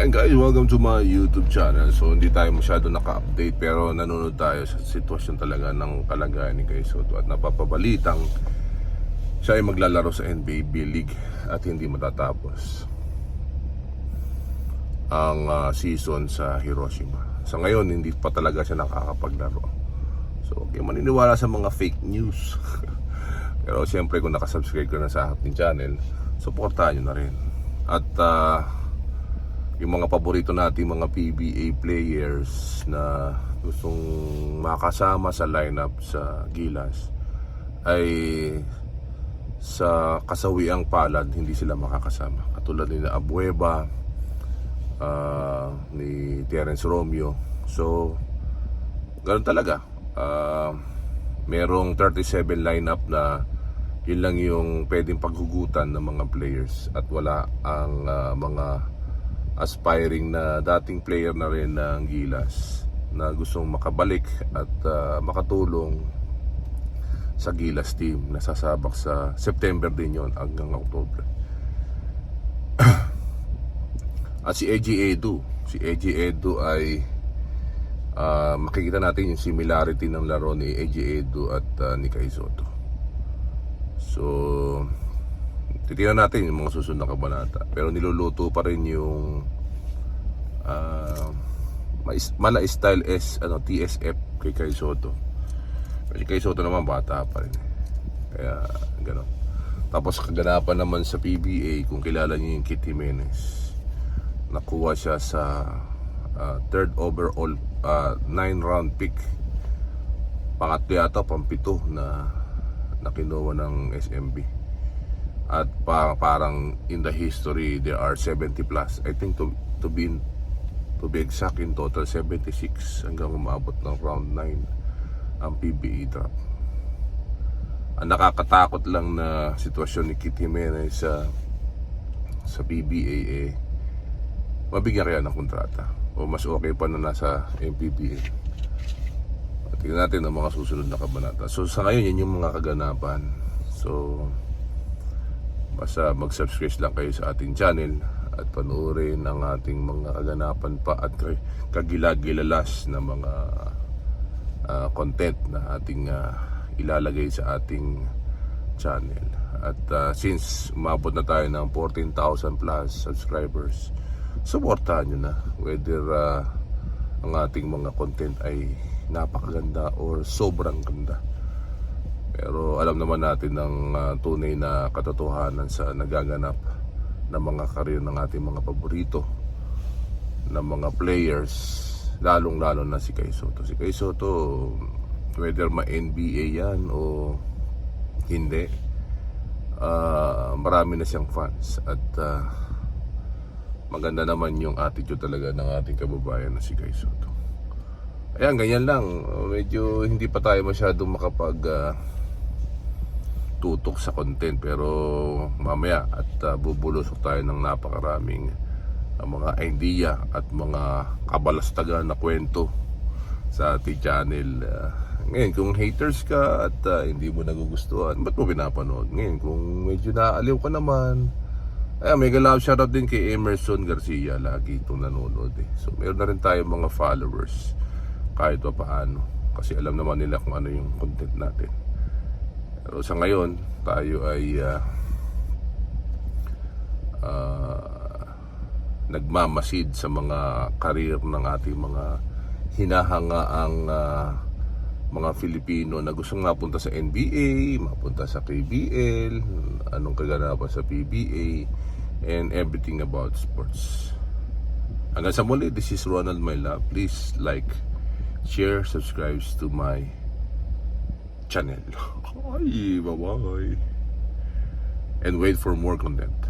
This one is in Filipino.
Ayan guys, welcome to my YouTube channel. So hindi tayo masyado naka-update pero nanonood tayo sa sitwasyon talaga ng kalagayan ni Kay Soto at napapabalitang siya ay maglalaro sa NBA B-League at hindi matatapos ang ah, season sa Hiroshima. Sa ngayon, hindi pa talaga siya nakakapaglaro. So, huwag kayong maniniwala sa mga fake news. Pero siyempre kung nakasubscribe ka na sa ating channel, supportahan nyo na rin. At ah, yung mga paborito nating mga PBA players na gustong makasama sa lineup sa Gilas ay sa kasawiang palad hindi sila makakasama. Katulad ni Abueva, ah, ni Terence Romeo. So, ganun talaga. Ah, merong 37 lineup na yun lang yung pwedeng paghugutan ng mga players at wala ang ah, mga aspiring na dating player na rin ng Gilas na gustong makabalik at ah, makatulong sa Gilas team na sasabak sa September din yon hanggang October. At si AG Edu, si AG Edu ay ah, makikita natin yung similarity ng laro ni AG Edu at ah, ni Kai Soto. So, titingnan natin yung mga susunod na kabanata. Pero niluluto pa rin yung mais- mala style S ano TSF kay Kai Soto. Kasi Kai Soto naman bata pa rin. eh. Kaya gano'n. Tapos kaganapan naman sa PBA kung kilala niyo yung Kit Jimenez. Nakuha siya sa ah, third overall ah, nine round pick. Pangatlo yata, pampito na na kinuha ng SMB. At pa, parang in the history there are 70 plus. I think to to be to be exact in total 76 hanggang umabot ng round 9 ang PBA draft. Ang nakakatakot lang na sitwasyon ni Kit Jimenez sa sa PBA eh mabigyan kaya ng kontrata o mas okay pa na nasa MPBA. Tingnan natin ang mga susunod na kabanata. So sa ngayon, yan yung mga kaganapan. So, basta mag-subscribe lang kayo sa ating channel at panoorin ang ating mga kaganapan pa at kagilagilalas na mga ah, content na ating ah, ilalagay sa ating channel. At ah, since umabot na tayo ng 14,000 plus subscribers, supportahan nyo na whether ah, ang ating mga content ay napakaganda or sobrang ganda. Pero alam naman natin ng ah, tunay na katotohanan sa nagaganap ng mga karir ng ating mga paborito ng mga players lalong lalo na si Kai Soto. Si Kai Soto whether ma-NBA yan o hindi ah, marami na siyang fans at ah, maganda naman yung attitude talaga ng ating kababayan na si Kai Soto. Ayan, ganyan lang. Medyo hindi pa tayo masyadong makapag ah, tutok sa content pero mamaya at ah, bubulusok tayo ng napakaraming ah, mga idea at mga kabalastagan na kwento sa ating channel. Ah, ngayon, kung haters ka at ah, hindi mo nagugustuhan, ba't mo pinapanood? Ngayon, kung medyo naaaliw ka naman, ay, may love shoutout din kay Emerson Garcia. Lagi itong nanonood eh. So, meron na rin tayo mga followers kahit pa paano. Kasi alam naman nila kung ano yung content natin. Pero sa ngayon, tayo ay ah, ah, nagmamasid sa mga karir ng ating mga hinahangaang ah, mga Filipino na gustong mapunta sa NBA, mapunta sa KBL, anong kaganapan sa PBA, and everything about sports. Hanggang sa muli, this is Ronald Myla. Please like, share, subscribe to my channel. Bye-bye. And wait for more content.